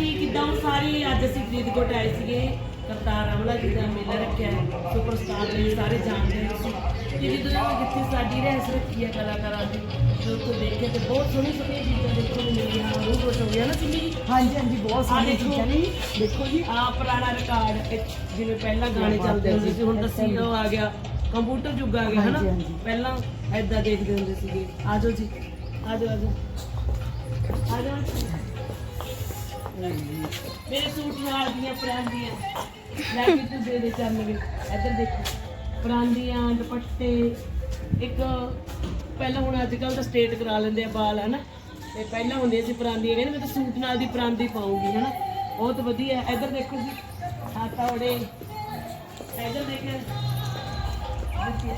ਜੀ ਕਿਦਾਂ ਸਾਰੇ ਅੱਜ ਅਸੀਂ ਫਰੀਦਕੋਟ ਆਏ ਸੀਗੇ ਕਰਤਾਰ ਅਮਲਾ ਜੀ ਦਾ ਮੇਲਾ ਰੱਖਿਆ ਸੁਪਰਸਟਾਰ ਨੇ ਸਾਰੇ ਜਾਣਦੇ ਤੁਸੀਂ। ਤੇ ਜਦੋਂ ਅਸੀਂ ਜਿੱਥੇ ਸਾਡੀ ਰਹਿਸ ਰੱਖੀ ਹੈ ਕਲਾਕਾਰਾਂ ਦੀ ਜੋ ਤੋਂ ਦੇਖੇ ਤੇ ਬਹੁਤ ਸੋਹਣੀ ਸੋਹਣੀ ਚੀਜ਼ਾਂ ਦੇਖਣ ਨੂੰ ਮਿਲੀਆਂ ਰੂਹ ਖੁਸ਼ ਹੋ ਗਿਆ ਨਾ ਸਿੰਮੀ ਜੀ? ਹਾਂਜੀ ਹਾਂਜੀ ਬਹੁਤ ਦੇਖੋ। ਚੀਜ਼ਾਂ ਨੇ। ਦੇਖੋ ਜੀ। ਆ ਪੁਰਾਣਾ ਰਿਕਾਰਡ ਜਿਵੇਂ ਪਹਿਲਾਂ ਗਾਣੇ ਚੱਲਦੇ ਹੁੰਦੇ ਸੀ ਹੁਣ ਦੱਸੀ ਉਹ ਆ ਗਿਆ ਕੰਪਿਊਟਰ ਯੁੱਗ ਆ ਗਿਆ ਹਨਾ। ਪਹਿਲਾਂ ਐਦਾਂ ਦੇਖਦੇ ਹੁੰਦੇ ਸੀਗੇ। ਆਜੋ ਜੀ। ਆਜੋ ਆਜੋ ਆਜੋ ਮੇਰੇ ਸੂਟ ਨਾਲ ਦੀਆਂ ਪਰਾਂਦੀਆਂ। ਲੈ ਕੇ ਤੂੰ ਦੇ ਦੇ ਚੰਨ ਵੀ। ਇੱਧਰ ਦੇਖੋ। ਪਰਾਂਦੀਆਂ, ਦੁਪੱਟੇ, ਇੱਕ ਪਹਿਲਾਂ ਹੁਣ ਅੱਜ ਕੱਲ ਤਾਂ ਸਟੇਟ ਕਰਾ ਲੈਂਦੇ ਆ ਵਾਲ ਹਨਾ? ਤੇ ਪਹਿਲਾਂ ਹੁੰਦੇ ਸੀ ਪਰਾਂਦੀਆਂ, ਕਹਿੰਦੇ ਮੈਂ ਤਾਂ ਸੂਟ ਨਾਲ ਦੀ ਪਰਾਂਦੀ ਪਾਉਂਗੀ, ਹਨਾ? ਬਹੁਤ ਵਧੀਆ। ਇੱਧਰ ਦੇਖੋ ਜੀ ਆਟਾ ਵੜੇ ਇੱਧਰ ਦੇਖੋ। ਆਜੋ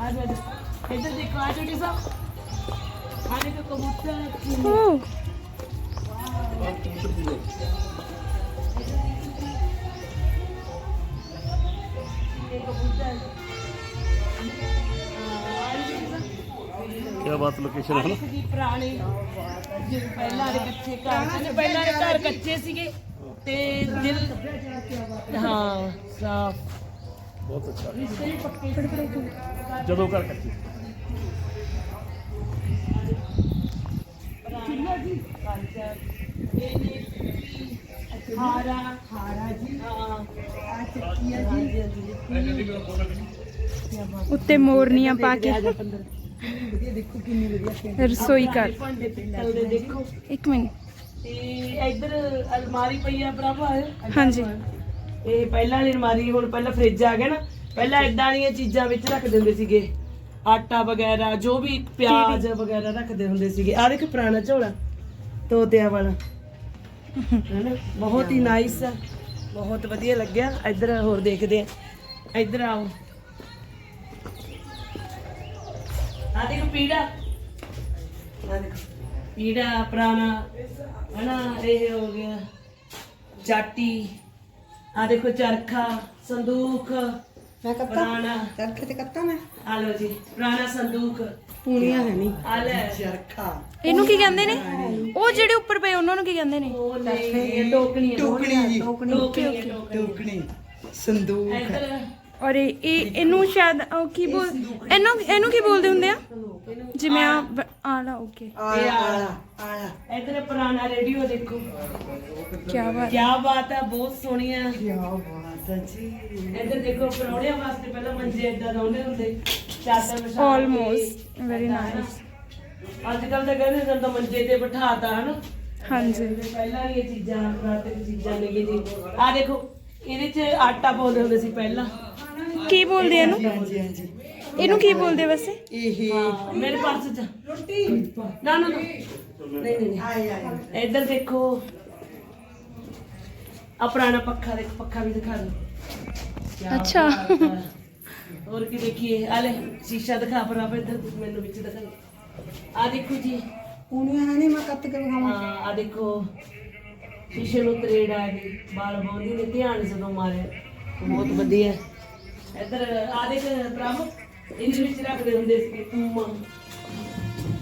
ਆਜੋ ਇੱਧਰ ਦੇਖੋ ਆਜੋ ਜੀ ਸਾਹਿਬ ਆਜੋ ਕਬੂਤਰ। ਕੀ ਬਾਤ ਲੋਕੇਸ਼ਨ ਹੈ ਨਾ? ਜੀ ਪੁਰਾਣੇ ਜਿਵੇਂ ਪਹਿਲਾਂ ਦੇ ਕੱਚੇ ਘਰ ਸੀ ਪਹਿਲਾਂ ਦੇ ਘਰ ਕੱਚੇ ਸੀਗੇ ਤੇ ਦਿਲ ਹਾਂ ਸਾਫ਼। ਬਹੁਤ ਅੱਛਾ। ਜਦੋਂ ਘਰ ਕੱਚੀ ਚੁੱਲ੍ਹਾ ਜੀ। ਪੰਚਰ ਇਹ ਨੇ ਹਾਰਾ ਹਾਰਾ ਜੀ। ਹਾਂ। ਆ ਚੱਕੀਆ ਜੀ। ਉੱਤੇ ਮੋਰਨੀਆਂ ਪਾ ਕੇ। ਵਧੀਆ ਦੇਖੋ ਕਿੰਨੀ ਵਧੀਆ ਰਸੋਈ ਘਰ। ਭਾਂਡੇ ਪਿੱਤਲ ਦੇ ਦੇਖੋ। ਇੱਕ ਮਿੰਟ। ਤੇ ਇੱਧਰ ਅਲਮਾਰੀ ਪਈ ਆ ਭਰਾਵਾ ਹਾਂਜੀ। ਇਹ ਪਹਿਲਾਂ ਵਾਲੀ ਅਲਮਾਰੀ ਹੁਣ ਪਹਿਲਾਂ ਫ੍ਰਿਜ ਆ ਗਿਆ ਨਾ। ਪਹਿਲਾਂ ਇਦਾਂ ਦੀਆਂ ਚੀਜ਼ਾਂ ਵਿੱਚ ਰੱਖ ਦਿੰਦੇ ਸੀਗੇ। ਆਟਾ ਵਗੈਰਾ ਜੋ ਵੀ ਪਿਆਜ਼ ਵਗੈਰਾ ਰੱਖਦੇ ਹੁੰਦੇ ਸੀਗੇ। ਆ ਦੇਖ ਪੁਰਾਣਾ ਝੋਲਾ। ਤੋਤਿਆਂ ਵਾਲਾ। ਹੈਨਾ? ਬਹੁਤ ਹੀ ਨਾਈਸ ਆ। ਬਹੁਤ ਵਧੀਆ ਲੱਗਿਆ। ਇੱਧਰ ਹੋਰ ਦੇਖਦੇ ਆ। ਇੱਧਰ ਆਓ। ਆ ਦੇਖੋ ਪੀੜਾ। ਆ ਦੇਖੋ। ਪੀੜਾ ਪੁਰਾਣਾ ਹਨਾ? ਇਹ ਹੋ ਗਿਆ। ਜਾਟੀ ਆ ਦੇਖੋ ਚਰਖਾ ਸੰਦੂਕ। ਮੈਂ ਕੱਤਾ। ਪੁਰਾਣਾ। ਚਰਖੇ ਤੇ ਕੱਤਾ ਮੈਂ? ਆ ਲਓ ਜੀ ਪੁਰਾਣਾ ਸੰਦੂਕ। ਪੂਣੀਆਂ ਹੈ ਨਹੀਂ। ਆ ਲੈ। ਚਰਖਾ ਇਹਨੂੰ ਕੀ ਕਹਿੰਦੇ ਨੇ? ਉਹ ਜਿਹੜੇ ਉੱਪਰ ਪਏ ਉਹਨਾਂ ਨੂੰ ਕੀ ਕਹਿੰਦੇ ਨੇ? ਉਹ ਨਹੀਂ ਇਹ ਟੋਕਣੀਆਂ ਟੋਕਣੀ ਜੀ। ਟੋਕਣੀ ਟੋਕਣੀ। ਟੋਕਣੀ। ਸੰਦੂਕ। ਇੱਧਰ। ਔਰ ਇਹ ਇਹ- ਇਹਨੂੰ ਸ਼ਾਇਦ ਉਹ ਕੀ ਬੋਲ ਇਹਨੂੰ ਇਹਨੂੰ ਕੀ ਬੋਲਦੇ ਹੁੰਦੇ ਆ? ਜਿਵੇਂ ਆ ਬ- ਆਲਾ ਓਕੇ ਆਲਾ ਆਲਾ। ਆਲਾ। ਇੱਧਰ ਪੁਰਾਣਾ ਰੇਡੀਓ ਦੇਖੋ। ਕੀ ਬਾਤ। ਕੀ ਬਾਤ ਹੈ ਬਹੁਤ ਸੋਹਣੀ ਹੈ ਕੀ ਬਾਤ ਹੈ ਜੀ। ਇੱਧਰ ਦੇਖੋ ਪਰੌਣਿਆਂ ਵਾਸਤੇ ਪਹਿਲਾਂ ਮੰਜੇ ਇਦਾਂ ਲਾਉਂਦੇ ਹੁੰਦੇ ਚਾਦਰ ਵਿਛਾ ਕੇ। ਆਲਮੋਸਟ ਵੈਰੀ ਨਾਈਸ ਅੱਜ ਕੱਲ ਤਾਂ ਕਹਿੰਦੇ ਜਦੋਂ ਮੰਜੇ ਤੇ ਬਿਠਾਤਾ ਹਨ। ਹਾਂਜੀ। ਪਹਿਲਾਂ ਇਹ ਚੀਜ਼ਾਂ ਪੁਰਾਤਨ ਚੀਜ਼ਾਂ ਨੇ ਜੀ। ਆ ਦੇਖੋ ਇਹਦੇ ਚ ਆਟਾ ਪਾਉਂਦੇ ਹੁੰਦੇ ਸੀ ਪਹਿਲਾਂ। ਕੀ ਬੋਲਦੇ ਆ ਇਹਨੂੰ? ਹਾਂਜੀ ਹਾਂਜੀ ਇਹਨੂੰ ਕੀ ਬੋਲਦੇ ਵੈਸੇ? ਇਹ। ਹਾਂ ਮੇਰੇ ਪਰਸ ਚ ਰੋਟੀ। ਨਾ ਨਾ ਨਾ। ਨਹੀਂ ਨਹੀਂ ਆਏ ਆਏ। ਇੱਧਰ ਦੇਖੋ। ਆ ਪੁਰਾਣਾ ਪੱਖਾ ਦੇਖ ਪੱਖਾ ਵੀ ਦਿਖਾ ਦਿਓ। ਕਿਆ ਅੱਛਾ। ਬਾਤ ਹੈ। ਹੋਰ ਕੀ ਦੇਖੀਏ? ਆ ਲੈ ਸ਼ੀਸ਼ਾ ਦਿਖਾ ਪਰ ਆਪ ਇੱਧਰ ਮੈਨੂੰ ਵਿੱਚ ਦਿਖਾ। ਆ ਦੇਖੋ ਜੀ। ਪੂਣੀਆਂ ਹੈ ਨਹੀਂ ਮੈਂ ਕੱਤ ਕੇ ਵਿਖਾਵਾਂ। ਹਾਂ ਆ ਦੇਖੋ। ਸ਼ੀਸ਼ੇ ਨੂੰ ਤਰੇੜ ਆ ਗਈ ਬਾਲ ਬੋਂਦੀ ਨੇ ਧਿਆਨ ਜਦੋਂ ਮਾਰਿਆ। ਬਹੁਤ ਵਧੀਆ। ਇੱਧਰ ਆ ਦੇਖ ਪ੍ਰਭ ਇਹਦੇ ਵਿੱਚ ਰੱਖਦੇ ਹੁੰਦੇ ਸੀ ਟੂਮਾ।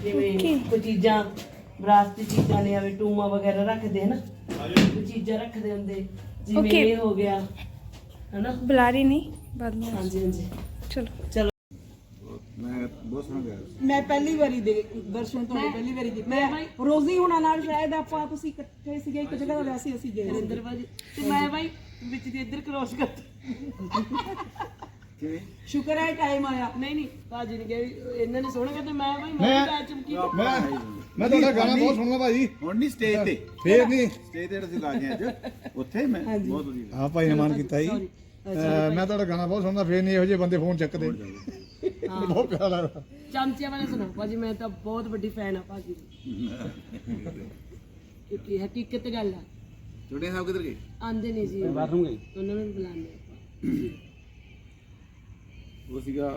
ਜਿਵੇਂ. ਕੋਈ ਚੀਜ਼ਾਂ ਵਿਰਾਸਤੀ ਚੀਜ਼ਾਂ ਨੇ ਆਵੇ ਟੂਮਾ ਵਗੈਰਾ ਰੱਖਦੇ ਹਨ? ਕੋਈ ਚੀਜ਼ਾਂ ਰੱਖਦੇ ਹੁੰਦੇ ਜਿਵੇਂ Okay. ਇਹ ਹੋ ਗਿਆ ਹਨਾ? ਬੁਲਾਰੀ ਨਹੀਂ ਬਾਅਦ ਵਿੱਚ। ਹਾਂਜੀ ਹਾਂਜੀ। ਚਲੋ। ਚਲੋ। ਮੈਂ ਬਹੁਤ ਸੋਹਣਾ ਗਿਆ। ਮੈਂ ਪਹਿਲੀ ਵਾਰੀ ਦੇ ਦਰਸ਼ਨ ਤੁਹਾਡੇ ਪਹਿਲੀ ਵਾਰੀ ਕੀਤੀ ਮੈਂ ਰੋਜ਼ੀ ਹੁਣਾਂ ਨਾਲ ਸ਼ਾਇਦ ਆਪਾਂ ਤੁਸੀਂ ਇਕੱਠੇ ਸੀਗੇ ਇੱਕ ਜਗ੍ਹਾ ਤੇ ਵੈਸੇ ਅਸੀਂ ਗਏ ਸੀ। ਰਿੰਦਰ ਬਾਜੀ। ਤੇ ਮੈਂ ਬਾਈ ਵਿੱਚ ਦੀ ਇੱਧਰ ਕ੍ਰੋਸ ਕਰ ਕਿਵੇਂ? ਸ਼ੁਕਰ ਹੈ ਟਾਈਮ ਆਇਆ। ਨਹੀਂ ਨਹੀਂ ਬਾਜੀ ਨੇ ਕਿਹਾ ਇਹਨਾਂ ਨੇ ਸੋਹਣਾ ਕਹਿੰਦੇ ਮੈਂ ਬਾਈ ਮੈਂ ਵੀ ਚਮਕੀ ਮੈਂ ਮੈਂ ਤੁਹਾਡਾ ਗਾਣਾ ਬਹੁਤ ਸੁਣਦਾ ਭਾਜੀ। ਹੁਣ ਨਹੀਂ ਸਟੇਜ ਤੇ। ਫੇਰ ਨਹੀਂ। ਸਟੇਜ ਤੇ ਅਸੀਂ ਲਾ ਗਏ ਅੱਜ। ਉੱਥੇ ਮੈਂ ਬਹੁਤ ਵਧੀਆ। ਹਾਂ ਭਾਈ ਨੇ ਮਾਨ ਕੀਤਾ ਜੀ। ਅਹ ਮੈਂ ਤੁਹਾਡਾ ਗਾਣਾ ਬਹੁਤ ਸੁਣਦਾ ਫੇਰ ਨਹੀਂ ਇਹੋ ਜਿਹੇ ਬੰਦੇ ਫੋਨ ਚੱਕਦੇ। ਬਹੁਤ ਪਿਆਰਾ ਲੱਗਦਾ। ਚਮਚਿਆਂ ਵਾਲੇ ਸੁਣੋ। ਭਾਜੀ ਮੈਂ ਤਾਂ ਬਹੁਤ ਵੱਡੀ ਫੈਨ ਆ ਭਾਜੀ ਦੀ। ਕਿਉਂਕਿ ਹਕੀਕਤ ਗੱਲ ਆ। ਛੋਟੇ ਸਾਹਿਬ ਕਿੱਧਰ ਗਏ? ਆਂਦੇ ਨਹੀਂ ਜੀ। ਬਾਥਰੂਮ ਗਏ। ਉਹਨਾਂ ਨੂੰ ਵੀ ਬੁਲਾਉਂਦੇ ਆਪਾਂ। ਉਹ ਸੀਗਾ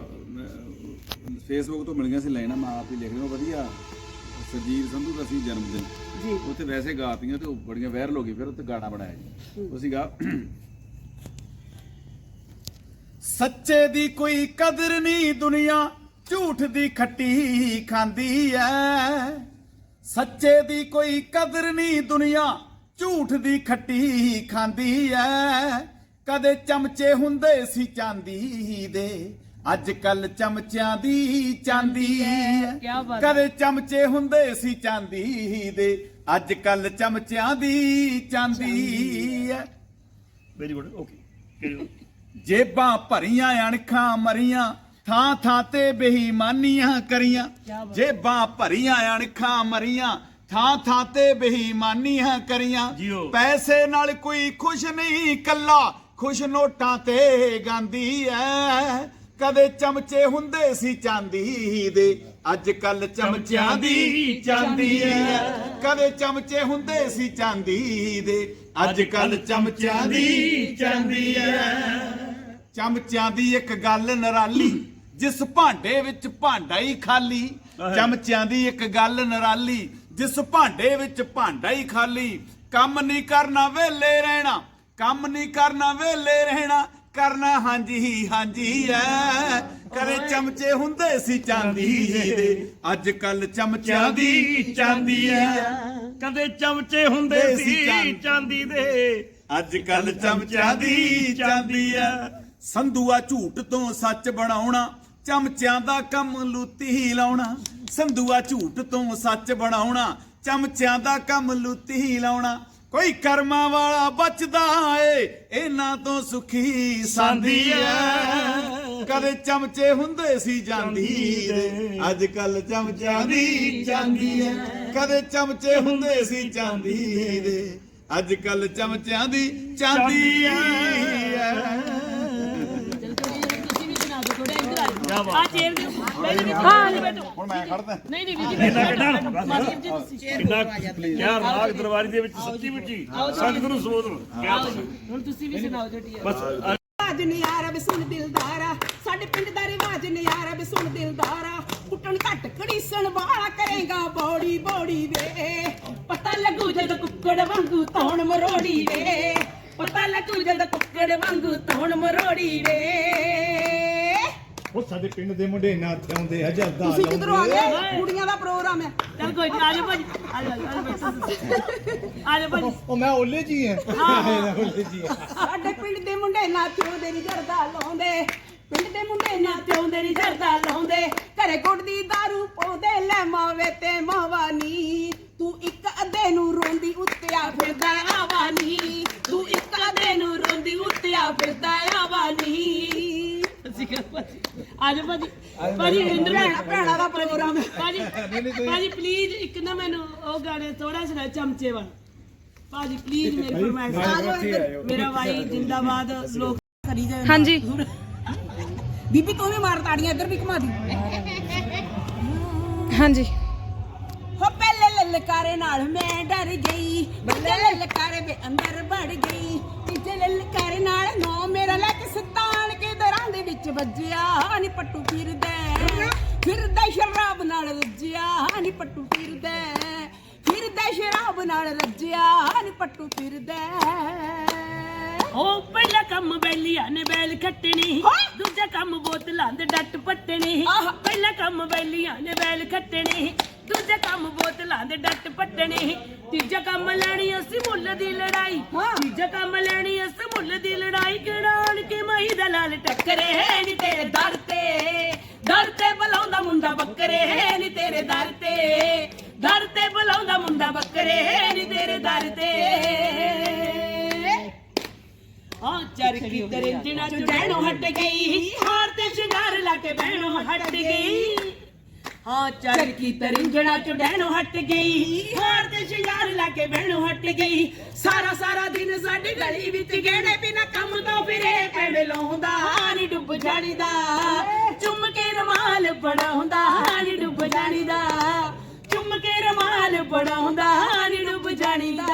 ਫੇਸਬੁੱਕ ਤੋਂ ਮਿਲ ਗਿਆ ਸੀ ਲਾਈਨਾਂ ਮੈਂ ਆਪ ਹੀ ਲਿਖ ਰਿਹਾ ਵਧੀਆ। ਸਰਜੀਤ ਸੰਧੂ ਦਾ ਸੀ ਜਨਮ ਦਿਨ ਜੀ। ਉੱਥੇ ਵੈਸੇ ਗਾਤੀਆਂ ਤੇ ਉਹ ਬੜੀਆਂ ਵਾਇਰਲ ਹੋ ਗਈ ਫਿਰ ਉੱਥੇ ਗਾਣਾ ਬਣਾਇਆ ਜੀ। ਉਹ ਸੀਗਾ ਸੱਚੇ ਦੀ ਕੋਈ ਕਦਰ ਨਹੀਂ ਦੁਨੀਆ ਝੂਠ ਦੀ ਖੱਟੀ ਖਾਂਦੀ ਐ। ਸੱਚੇ ਦੀ ਕੋਈ ਕਦਰ ਨਹੀਂ ਦੁਨੀਆ ਝੂਠ ਦੀ ਖੱਟੀ ਖਾਂਦੀ ਐ। ਕਦੇ ਚਮਚੇ ਹੁੰਦੇ ਸੀ ਚਾਂਦੀ ਦੇ ਅੱਜ ਕੱਲ ਚਮਚਿਆਂ ਦੀ ਚਾਂਦੀ ਐ ਕਦੇ ਚਮਚੇ ਹੁੰਦੇ ਸੀ ਚਾਂਦੀ ਦੇ। ਅੱਜ ਕੱਲ ਚਮਚਿਆਂ ਦੀ ਚਾਂਦੀ ਐ ਵੈਰੀ ਗੁੱਡ ਓਕੇ ਜੇਬਾਂ ਭਰੀਆਂ ਅਣਖਾਂ ਮਰੀਆਂ ਥਾਂ ਥਾਂ ਤੇ ਬੇਈਮਾਨੀਆਂ ਕਰੀਆਂ। ਜੇਬਾਂ ਭਰੀਆਂ ਅਣਖਾਂ ਮਰੀਆਂ ਥਾਂ ਥਾਂ ਤੇ ਬੇਈਮਾਨੀਆਂ ਕਰੀਆਂ। ਪੈਸੇ ਨਾਲ ਕੋਈ ਖੁਸ਼ ਨਹੀਂ ਕੱਲਾ ਖੁਸ਼ ਨੋਟਾਂ ਤੇ ਗਾਂਦੀ ਐ ਕਦੇ ਚਮਚੇ ਹੁੰਦੇ ਸੀ ਚਾਂਦੀ ਦੇ। ਅੱਜ ਕੱਲ ਚਮਚਿਆਂ ਦੀ ਚਾਂਦੀ ਐ। ਕਦੇ ਚਮਚੇ ਹੁੰਦੇ ਸੀ ਚਾਂਦੀ ਦੇ। ਅੱਜ ਕੱਲ ਚਮਚਿਆਂ ਦੀ ਚਾਂਦੀ ਐ। ਚਮਚਿਆਂ ਦੀ ਇੱਕ ਗੱਲ ਨਰਾਲੀ, ਜਿਸ ਭਾਂਡੇ ਵਿੱਚ ਭਾਂਡਾ ਹੀ ਖਾਲੀ। ਚਮਚਿਆਂ ਦੀ ਇੱਕ ਗੱਲ ਨਰਾਲੀ, ਜਿਸ ਭਾਂਡੇ ਵਿੱਚ ਭਾਂਡਾ ਹੀ ਖਾਲੀ। ਕੰਮ ਨਹੀਂ ਕਰਨਾ ਵੇਲੇ ਰਹਿਣਾ, ਕੰਮ ਨਹੀਂ ਕਰਨਾ ਵੇਲੇ ਰਹਿਣਾ। ਕਰਨਾ ਹਾਂਜੀ ਹੀ ਹਾਂਜੀ ਐ। ਕਦੇ ਚਮਚੇ ਹੁੰਦੇ ਸੀ ਚਾਂਦੀ ਦੇ। ਅੱਜ ਕੱਲ ਚਮਚਿਆਂ ਦੀ ਚਾਂਦੀ ਐ। ਕਦੇ ਚਮਚੇ ਹੁੰਦੇ ਸੀ ਚਾਂਦੀ। ਦੇ। ਅੱਜ ਕੱਲ ਚਮਚਿਆਂ ਦੀ ਚਾਂਦੀ ਐ। ਸੰਧੂਆ ਝੂਠ ਤੋਂ ਸੱਚ ਬਣਾਉਣਾ ਚਮਚਿਆਂ ਦਾ ਕੰਮ ਲੁੱਤੀ ਲਾਉਣਾ। ਸੰਧੂਆ ਝੂਠ ਤੋਂ ਸੱਚ ਬਣਾਉਣਾ ਚਮਚਿਆਂ ਦਾ ਕੰਮ ਲੁੱਤੀ ਲਾਉਣਾ। ਕੋਈ ਕਰਮਾਂ ਵਾਲਾ ਬਚਦਾ ਏ ਇਹਨਾਂ ਤੋਂ ਸੁਖੀ ਸਾਂਦੀ ਐ। ਕਦੇ ਚਮਚੇ ਹੁੰਦੇ ਸੀ ਜਾਂਦੀ ਦੇ। ਅੱਜ ਕੱਲ ਚਮਚਿਆਂ ਦੀ ਚਾਂਦੀ ਐ। ਕਦੇ ਚਮਚੇ ਹੁੰਦੇ ਸੀ ਚਾਂਦੀ ਦੇ ਅੱਜ ਕੱਲ ਚਮਚਿਆਂ ਦੀ ਚਾਂਦੀ ਐ। ਆ ਮੈਂ ਨਹੀਂ ਹਾਂ ਜੀ ਬੈਠੋ। ਹੁਣ ਮੈਂ ਖੜਦਾ। ਨਹੀਂ ਨਹੀਂ ਜੀ ਬੈਠੋ। ਮਾਸਟਰ ਜੀ ਤੁਸੀਂ ਕਿੰਨਾ ਕਿਆ ਰਾਗ ਦਰਬਾਰੀ ਦੇ ਵਿੱਚ ਸੱਚੀ ਮੁੱਚੀ ਸਤਿਗੁਰੂ ਸੋਦਨ ਕਿਆ ਹੁਣ ਤੁਸੀਂ ਵੀ ਸੁਣਾਓ ਜੱਟੀ ਬਸ ਰਿਵਾਜ ਨਿਆਰਾ ਵੇ ਸੁਣ ਦਿਲਦਾਰਾ। ਸਾਡੇ ਪਿੰਡ ਦਾ ਰਿਵਾਜ ਨਿਆਰਾ ਵੇ ਸੁਣ ਦਿਲਦਾਰਾ। ਕੁੱਟਣ ਘੱਟ ਕੜੀਸਣ ਵਾਲਾ ਕਰੇਗਾ ਬੋੜੀ ਬੋੜੀ ਵੇ। ਪਤਾ ਲੱਗੂ ਜਦ ਕੁੱਕੜ ਵਾਂਗੂ ਤੌਣ ਮਰੋੜੀ ਵੇ। ਪਤਾ ਲੱਗੂ ਜਦ ਕੁੱਕੜ ਵਾਂਗੂ ਤੌਣ ਮਰੋੜੀ ਵੇ। ਉਹ ਸਾਡੇ ਪਿੰਡ ਦੇ ਮੁੰਡੇ ਨਾਥ ਆਉਂਦੇ ਹਜ਼ਾਰਦਾ ਤੁਸੀਂ ਕਿਧਰੋਂ ਆ ਗਏ? ਕੁੜੀਆਂ ਦਾ ਪ੍ਰੋਗਰਾਮ ਹੈ। ਚਲ ਕੋਈ ਨਹੀਂ ਆ ਜਾਓ ਭਾਜੀ। ਆ ਜਾਓ ਆ। ਆ ਜਾਓ ਭਾਜੀ। ਉਹ ਮੈਂ ਓਲੇ ਜੀ ਹਾਂ। ਓਲੇ ਜੀ ਹਾਂ। ਸਾਡੇ ਪਿੰਡ ਦੇ ਮੁੰਡੇ ਨਾਚੋ ਦੇ ਨਹੀਂ ਜਰਦਾ ਲਾਉਂਦੇ। ਪਿੰਡ ਦੇ ਮੁੰਡੇ ਨਾਚੋ ਦੇ ਨਹੀਂ ਜਰਦਾ ਲਾਉਂਦੇ। ਘਰੇ ਗੁੱਟਦੀ दारू ਪਾਉਂਦੇ ਲੈ ਮਾਵੇ ਤੇ ਮਾਵਾਨੀ ਤੂੰ ਇੱਕ ਅੱਧੇ ਨੂੰ ਰੋਂਦੀ ਉੱਤਿਆ ਫਿਰਦਾ ਆਵਾਨੀ ਤੂੰ ਇੱਕ ਅੱਧੇ ਨੂੰ ਰੋਂਦੀ ਉੱਤਿਆ ਫਿਰਦਾ ਆਵਾਨੀ ਅਸੀਂ ਕਰ ਭਾਜੀ। ਆ ਜਾਓ ਭਾਜੀ ਭਾਜੀ ਇੰਦਰ ਭੈਣਾ ਭੈਣਾ ਦਾ ਪ੍ਰੋਗਰਾਮ ਹੈ। ਭਾਜੀ ਭਾਜੀ ਪਲੀਜ਼ ਇੱਕ ਨਾ ਮੈਨੂੰ ਉਹ ਗਾਣੇ ਥੋੜਾ ਸੁਣਾ ਚਮਚੇ ਵਾਲਾ। ਭਾਜੀ ਪਲੀਜ਼ ਮੇਰੀ ਫਰਮਾਇਸ਼ ਆ ਜਾਓ ਇੱਧਰ। ਮੇਰਾ ਭਾਈ ਜਿੰਦਾਬਾਦ ਲੋਕ ਕਰੀ ਜਾਏ ਹਾਂਜੀ। ਬੀਬੀ ਤੂੰ ਵੀ ਮਾਰ ਤਾੜੀਆਂ ਇੱਧਰ ਵੀ ਘੁਮਾ ਦੀ। ਹਾਂਜੀ। ਹੋ ਪਹਿਲੇ ਲਲਕਾਰੇ ਨਾਲ ਮੈਂ ਡਰ ਗਈ। ਬੱਲੇ ਲਲਕਾਰੇ ਦੇ ਅੰਦਰ ਵੜ ਗਈ। ਤੀਜੇ ਲਲਕਾਰੇ ਨਾਲ ਨੋ ਮੇਰਾ ਲੈ ਵੱਜਿਆ ਨੀ ਪੱਟੂ ਫਿਰਦਾ। ਫਿਰਦਾ ਸ਼ਰਾਬ ਨਾਲ ਰੱਜਿਆ ਨੀ ਪੱਟੂ ਫਿਰਦਾ। ਫਿਰਦਾ ਸ਼ਰਾਬ ਨਾਲ ਰੱਜਿਆ ਨੀ ਪੱਟੂ ਫਿਰਦਾ। ਉਹ ਪਹਿਲਾ ਕੰਮ ਬੈਲੀਆਂ ਨੇ ਬੈਲ ਖੱਟਣੀ। ਦੂਜਾ ਕੰਮ ਬੋਤਲਾਂ ਦੇ ਡੱਟ ਪੱਟਣੀ। ਪਹਿਲਾ ਕੰਮ ਬੈਲੀਆਂ ਨੇ ਬੈਲ ਖੱਟਣੀ ਦੂਜਾ ਕੰਮ ਬੋਤਲਾਂ ਦੇ ਡੱਟ ਪੱਟਣੀ। ਤੀਜਾ ਕੰਮ ਲੈਣੀ ਅਸੀਂ ਮੁੱਲ ਦੀ ਲੜਾਈ। ਹਾਂ। ਤੀਜਾ ਕੰਮ ਲੈਣੀ ਅਸੀਂ ਮੁੱਲ ਦੀ ਲੜਾਈ। ਕਿਹੜਾਣ ਕੇ ਮਹੀ ਦਾ ਲਾਲ ਟੱਕਰੇ ਨੀ ਤੇਰੇ ਦਰ ਤੇ। ਦਰ ਤੇ ਬੁਲਾਉਂਦਾ ਮੁੰਡਾ ਬੱਕਰੇ ਨੀ ਤੇਰੇ ਦਰ ਤੇ। ਦਰ ਤੇ ਬੁਲਾਉਂਦਾ ਮੁੰਡਾ ਬੱਕਰੇ ਨੀ ਤੇਰੇ ਦਰ ਤੇ। ਹਾਂ ਚਰਖੀ ਤੇਰੇ ਜਿਨਾ ਚ ਬਹਿਣੋਂ ਹਟ ਗਈ। ਹਾਰ ਤੇ ਸ਼ਿੰਗਾਰ ਲਾ ਕੇ ਬਹਿਣੋਂ ਹਟ ਗਈ। ਹਾਂ ਚਰਖੀ ਤੇਰੇ ਜਿਨਾ ਚ ਬਹਿਣੋਂ ਹਟ ਗਈ ਹਾਰ ਤੇ ਸ਼ਿੰਗਾਰ ਲਾ ਕੇ ਬਹਿਣੋਂ ਹਟ ਗਈ। ਸਾਰਾ ਸਾਰਾ ਦਿਨ ਸਾਡੀ ਗਲੀ ਵਿੱਚ ਗੇੜੇ ਬਿਨਾ ਕੰਮ ਤੋਂ ਫਿਰੇ ਪਿੰਡ ਲਾਉਂਦਾ ਨੀ ਡੁੱਬ ਜਾਣੀਦਾ। ਚੁੰਮ ਕੇ ਰਮਾਲ ਬਣਾਉਂਦਾ ਨੀ ਡੁੱਬ ਜਾਣੀਦਾ। ਚੁੰਮ ਕੇ ਰਮਾਲ ਬਣਾਉਂਦਾ ਨੀ ਡੁੱਬ ਜਾਣੀਦਾ।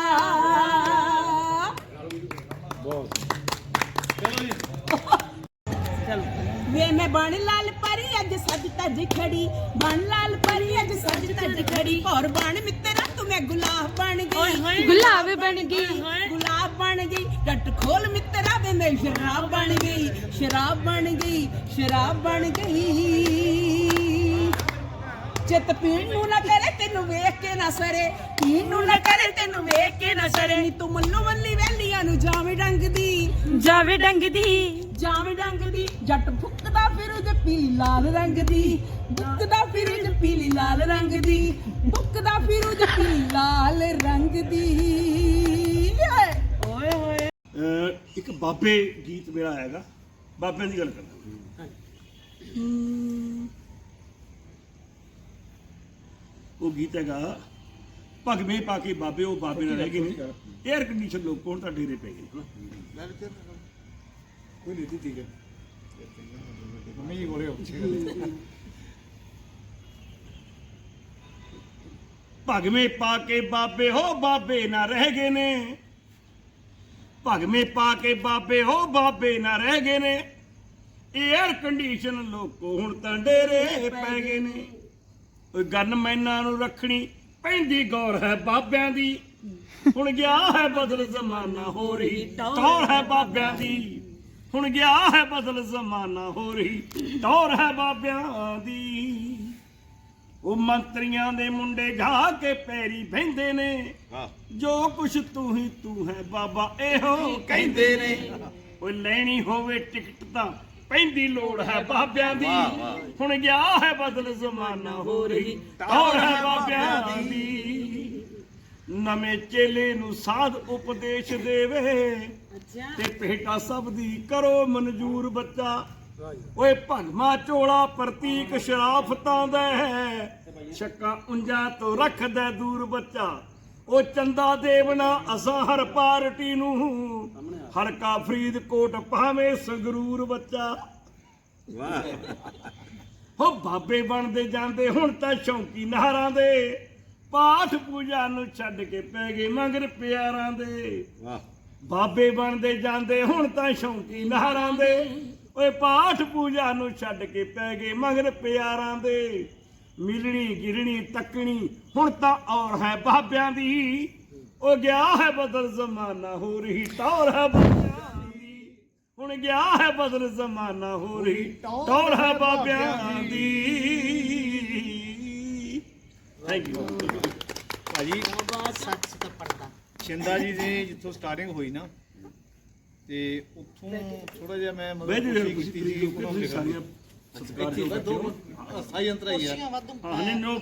ਚਲੋ ਵੇ ਮੈਂ ਬਣ ਲਾਲ ਤੱਜ ਖੜੀ। ਬਣ ਲਾਲ ਪਰੀ ਅੱਜ ਸੱਜ ਤੱਜ ਖੜੀ। ਹੋਰ ਬਣ ਮਿੱਤਰਾ ਤੂੰ ਮੈਂ ਗੁਲਾਬ ਬਣ ਗਈ। ਗੁਲਾਬ ਬਣ ਗਈ। ਗੁਲਾਬ ਬਣ ਗਈ। ਗੱਟ ਖੋਲ ਮਿੱਤਰਾ ਵੇ ਮੈਂ ਸ਼ਰਾਬ ਬਣ ਗਈ। ਸ਼ਰਾਬ ਬਣ ਗਈ ਸ਼ਰਾਬ ਬਣ ਗਈ। ਚਿੱਤ ਪੀਣ ਨੂੰ ਨਾ ਕਰੇ ਤੈਨੂੰ ਵੇਖ ਕੇ ਨਾ ਸਰੇ। ਪੀਣ ਨੂੰ ਨਾ ਕਰੇ ਤੈਨੂੰ ਵੇਖ ਕੇ ਨਾ ਸਰੇ। ਨੀ ਤੂੰ ਮੱਲੂ ਮੱਲੀ ਵੈਲੀਆਂ ਨੂੰ ਜਾਵੇਂ ਡੰਗਦੀ। ਜਾਵੇ ਡੰਗ ਦੀ ਜਾਵੇਂ ਡੰਗਦੀ ਜੱਟ ਫੁੱਕਦਾ ਫਿਰ ਜੇ ਪੀਲੀ ਲਾਲ ਰੰਗ ਦੀ। ਫੁੱਕਦਾ ਫਿਰ ਜੇ ਪੀਲੀ ਲਾਲ ਰੰਗ ਦੀ ਫੁੱਕਦਾ ਫਿਰ ਜੇ ਪੀਲੀ ਲਾਲ ਰੰਗ ਦੀ। ਓਏ ਹੋਏ। ਅਹ ਇੱਕ ਬਾਬੇ ਗੀਤ ਮੇਰਾ ਆਏਗਾ। ਬਾਬੇ ਦੀ ਗੱਲ ਕਰਦਾ। ਉਹ ਗੀਤ ਹੈਗਾ ਭਗਵੇਂ ਪਾ ਕੇ ਬਾਬੇ ਉਹ ਬਾਬੇ ਨਾਲ ਰਹਿ ਗਏ ਨੇ। 에ਅਰ ਕੰਡੀਸ਼ਨ ਲੋਕ ਕੋਣ ਤਾਂ ਡੇਰੇ ਪੈ ਗਏ ਕੋਈ ਨਹੀਂ ਠੀਕ ਹੈ ਮੰਮੀ ਜੀ ਭਗਵੇਂ ਪਾ ਕੇ ਬਾਬੇ ਹੋ, ਬਾਬੇ ਨਾ ਰਹਿ ਗਏ ਨੇ। ਭਗਵੇਂ ਪਾ ਕੇ ਬਾਬੇ ਹੋ, ਬਾਬੇ ਨਾ ਰਹਿ ਗਏ ਨੇ। 에ਅਰ ਕੰਡੀਸ਼ਨ ਲੋਕੋ ਹੁਣ ਤਾਂ ਡੇਰੇ ਪੈ ਗਏ ਨੇ। ਓਏ ਗਨ ਨੂੰ ਰੱਖਣੀ ਪੈਂਦੀ, ਗੌਰ ਹੈ ਬਾਬਿਆਂ ਦੀ। ਹੁਣ ਗਿਆ ਹੈ ਬਦਲ ਜ਼ਮਾਨਾ ਹੋ ਰਹੀ ਟੌਰ ਹੈ ਬਾਬਿਆਂ ਦੀ। ਹੁਣ ਗਿਆ ਹੈ ਬਦਲ ਜ਼ਮਾਨਾ ਹੋ ਰਹੀ ਟੌਰ ਹੈ ਬਾਬਿਆਂ ਦੀ। ਉਹ ਮੰਤਰੀਆਂ ਦੇ ਮੁੰਡੇ ਢਾ ਕੇ ਪੈਰੀ ਬਹਿੰਦੇ ਨੇ। ਜੋ ਕੁਛ ਤੂੰ ਹੀ ਤੂੰ ਹੈ ਬਾਬਾ ਇਹੋ ਕਹਿੰਦੇ ਨੇ। ਓਏ ਲੈਣੀ ਹੋਵੇ ਟਿਕਟ ਤਾਂ ਪੈਂਦੀ ਲੋੜ ਹੈ ਬਾਬਿਆਂ ਦੀ। ਹੁਣ ਗਿਆ ਹੈ ਬਦਲ ਜ਼ਮਾਨਾ ਹੋ ਰਹੀ ਟੌਰ ਹੈ ਬਾਬਿਆਂ ਦੀ। ਨਵੇਂ ਚੇਲੇ ਨੂੰ ਸਾਧ ਉਪਦੇਸ਼ ਦੇਵੇ। ਤੇ ਭੇਟਾ ਸਭ ਦੀ ਕਰੋ ਮਨਜੂਰ ਬੱਚਾ। ਓਏ ਭਗਮਾ ਝੋਲਾ ਪ੍ਰਤੀਕ ਸ਼ਰਾਫਤਾਂ ਦਾ। ਹੈ ਛੱਕਾ ਉਂਜਾ ਤੋਂ ਰੱਖਦਾ ਦੂਰ ਬੱਚਾ। ਉਹ ਚੰਦਾ ਦੇਵਨਾ ਅਸਾਂ ਹਰ ਪਾਰਟੀ ਨੂੰ। ਹਲਕਾ ਫਰੀਦਕੋਟ ਭਾਵੇਂ ਸੰਗਰੂਰ ਬੱਚਾ। ਹੋ ਬਾਬੇ ਬਣਦੇ ਜਾਂਦੇ ਹੁਣ ਤਾਂ ਸ਼ੌਂਕੀ ਨਹਾਰਾਂ ਦੇ। ਪਾਠ ਪੂਜਾ ਨੂੰ ਛੱਡ ਕੇ ਪੈ ਗਏ ਮੰਗਰ ਪਿਆਰਾਂ ਦੇ। ਬਾਬੇ ਬਣਦੇ ਜਾਂਦੇ ਹੁਣ ਤਾਂ ਸ਼ੌਂਕੀ ਨਹਾਰਾਂ ਦੇ। ਓਏ ਪਾਠ ਪੂਜਾ ਨੂੰ ਛੱਡ ਕੇ ਪੈ ਗਏ ਮਗਰ ਪਿਆਰਾਂ ਦੇ। ਮਿਲਣੀ ਗਿਰਣੀ ਤੱਕਣੀ ਹੁਣ ਤਾਂ ਔਰ ਹੈ ਬਾਬਿਆਂ ਦੀ। ਉਹ ਗਿਆ ਹੈ ਬਦਲ ਜ਼ਮਾਨਾ ਹੋ ਰਹੀ ਟੌਰ ਹੈ ਬਾਬਿਆਂ ਦੀ। ਹੁਣ ਗਿਆ ਹੈ ਬਦਲ ਜ਼ਮਾਨਾ ਹੋ ਰਹੀ ਟੌਰ ਹੈ ਬਾਬਿਆਂ ਦੀ। ਥੈਂਕ ਯੂ ਭਾਜੀ ਸ਼ਿੰਦਾ ਜੀ ਦੀ ਜਿੱਥੋਂ ਸਟਾਰਟਿੰਗ ਹੋਈ ਨਾ ਤੇ ਉੱਥੋਂ ਥੋੜਾ ਜਿਹਾ ਮੈਂ ਮਤਲਬ ਕੋਸ਼ਿਸ਼ ਕੀਤੀ ਸੀ ਉਹਨਾਂ ਨੂੰ ਸਾਰੀਆਂ ਇੱਥੇ ਦੋ ਸਾਈ ਅੰਤਰਾ ਹੀ ਆ। ਹਾਂ ਨਹੀਂ ਨੋ